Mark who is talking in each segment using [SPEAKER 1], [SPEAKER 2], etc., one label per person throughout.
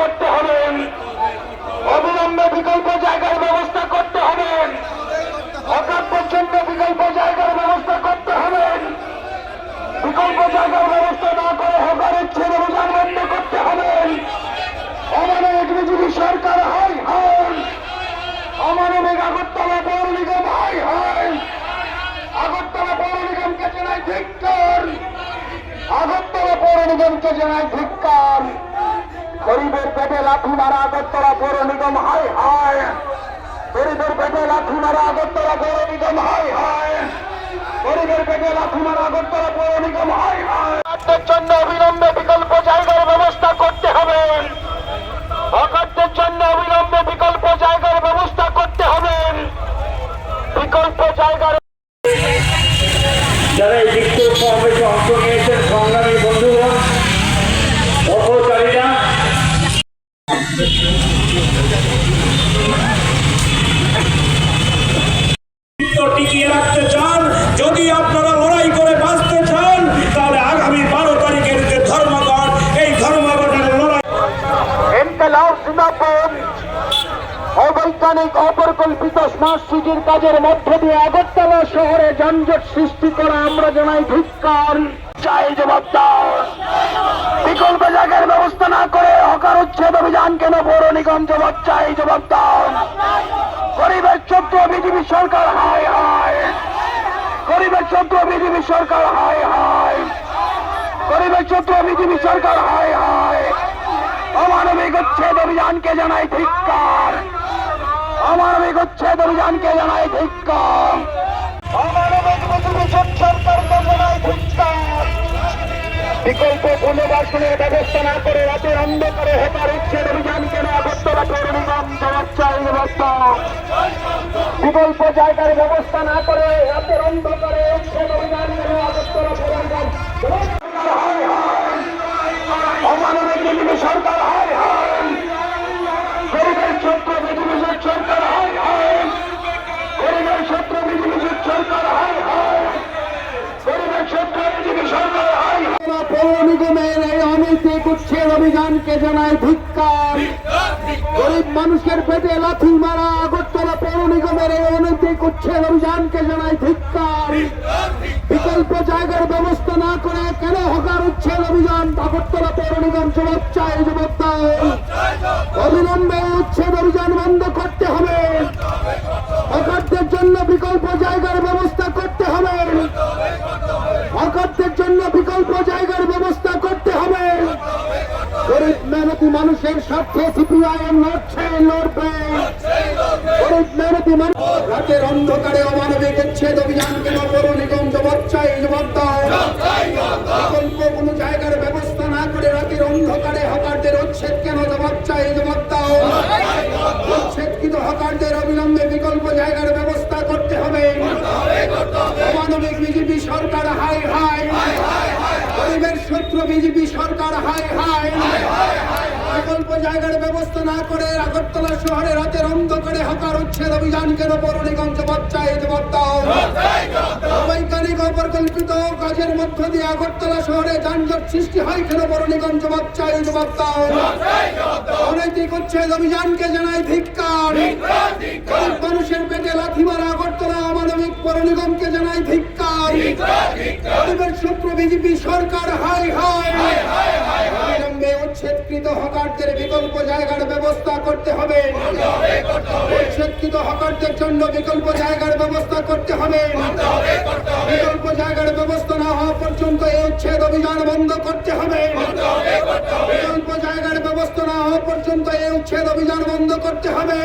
[SPEAKER 1] করতে হবে। অবিলম্বে বিকল্প জায়গার ব্যবস্থা করতে হবে। অকাল পর্যন্ত বিকল্প জায়গার ব্যবস্থা করতে হবে। বিকল্প জায়গার ব্যবস্থা না করে হকারের ছেলে রোজার বন্ধ করতে হবে। অমানবিক বিজেপি সরকার হয় হন অমানবিক আগরতলা পৌর নিগম হয় হন আগরতলা পৌর নিগমকে জানায় ধিক্কার। আগরতলা পৌর নিগমকে জানায় ধিক্কার। লাথি মারা
[SPEAKER 2] আগরতলা পৌর নিগম হাই হাই গরিবের পেটে লাঠি মারা আগরতলা পৌর নিগম হাই হাই গরিবের পেটে লাঠি মারা আগরতলা পৌর নিগম হকারদের জন্য অবিলম্বে বিকল্প জায়গার ব্যবস্থা
[SPEAKER 1] করতে হবে। হকারদের জন্য অবিলম্বে অবৈজ্ঞানিক অপরিকল্পিত স্মার্ট সিটির কাজের মধ্য দিয়ে আগরতলা শহরে যানজট সৃষ্টি করা আমরা জানাই ধিক্কার। বিকল্প জায়গার ব্যবস্থা না করে হকার উচ্ছেদ অভিযান কেন পৌর নিগম জবাব চাই গরিবের বিজেপি সরকার, হায় হায়। গরিবের চোদ্দ বিজেপি সরকার, হায় হায়। গরিবের চোদ্দ বিজেপি সরকার, হায় হায়। অমানবিক উচ্ছেদ অভিযানকে জানাই ধিক্কার। অমানবিক উচ্ছেদ অভিযানকে জানাই ধিক্কার অমানবিক বিজেপি সরকারকে জানাই ধিক্কার বিকল্প পুনর্বাসনের ব্যবস্থা না করে রাতের অন্ধকারে হেতার উচ্ছেদ অভিযান কেন আগরতলা পৌর নিগম জবাব চাই ব্যবস্থা। বিকল্প জায়গার ব্যবস্থা না করে রাতের অন্ধকারে উচ্ছেদ অমানবিক সরকার জানায় ধিক্কার। গরিব মানুষের পেটে লাথি মারা আগরতলা পৌর নিগমের এই অনৈতিক উচ্ছেদ অভিযানকে জানায় ধিক্কার। বিকল্প জায়গার ব্যবস্থা না করে কেন হকার উচ্ছেদ অভিযান? আগরতলা পৌর নিগম জবাব চাই জবাব অবিলম্বে উচ্ছেদ অভিযান বন্ধ করতে হবে। হকারদের জন্য বিকল্প জায়গার মেহনতি মানুষের স্বার্থে সিপিআইএম লড়ছে, লড়বে। গরিব মেহনতি মানুষ রাতের অন্ধকারে অমানবিক উচ্ছেদ অভিযান কেন পৌর নিগম জবাব চাই জবাব বিকল্প কোন জায়গার ব্যবস্থা না করে রাতের অন্ধকারে হকারদের উচ্ছেদ কেন জবাব চাই দাও উচ্ছেদকৃত হকারদের অবিলম্বে বিকল্প জায়গার ব্যবস্থা করতে হবে। অমানবিক বিজেপি সরকার হাই হাই। গরিবের শত্রু বিজেপি সরকার হায় হাই বিকল্প জায়গার ব্যবস্থা না করে আগরতলা শহরে রাতের অন্ধকারে হকার উচ্ছেদ অভিযান কেন জবাব দাও বৈজ্ঞানিক অপরিকল্পিত কাজের মধ্য দিয়ে আগরতলা শহরে যানজট সৃষ্টি হয় কেন পৌর নিগম জবাব চাই জবাব দাও অনৈতিক উচ্ছেদ অভিযানকে জানাই ধিক্কার। মানুষের পেটে লাথি মারা আগরতলা অমানবিক পৌর জানাই ধিক্কার। শত্রু বিজেপি সরকার হাই হাই হকারদের বিকল্প জায়গার ব্যবস্থা করতে হবে। উচ্ছেদকৃত হকারদের জন্য বিকল্প জায়গার ব্যবস্থা করতে হবে। বিকল্প জায়গার ব্যবস্থা না হওয়া পর্যন্ত এই উচ্ছেদ অভিযান বন্ধ করতে হবে। বিকল্প জায়গার ব্যবস্থা না হওয়া পর্যন্ত এই উচ্ছেদ অভিযান বন্ধ করতে হবে।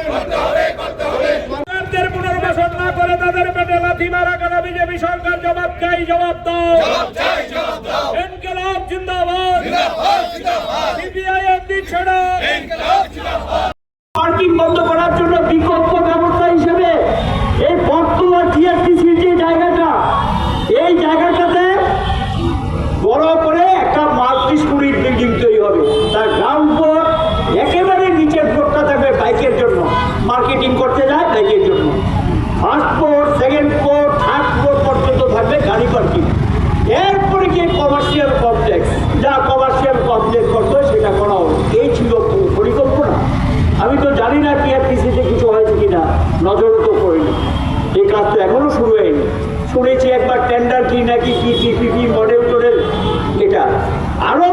[SPEAKER 2] পুনর্বাসন না করে তাদের পেটে লাথি মারা কেন বিজেপি সরকার জবাব চাই জবাব দাও। ইনকলাব জিন্দাবাদ সিপিআইএম দিচ্ছে না
[SPEAKER 3] পার্কিং বন্ধ করার জন্য বিকল্প একবার টেন্ডার কি নাকি কি পিপিপি মডেল টোডেল এটা। আরও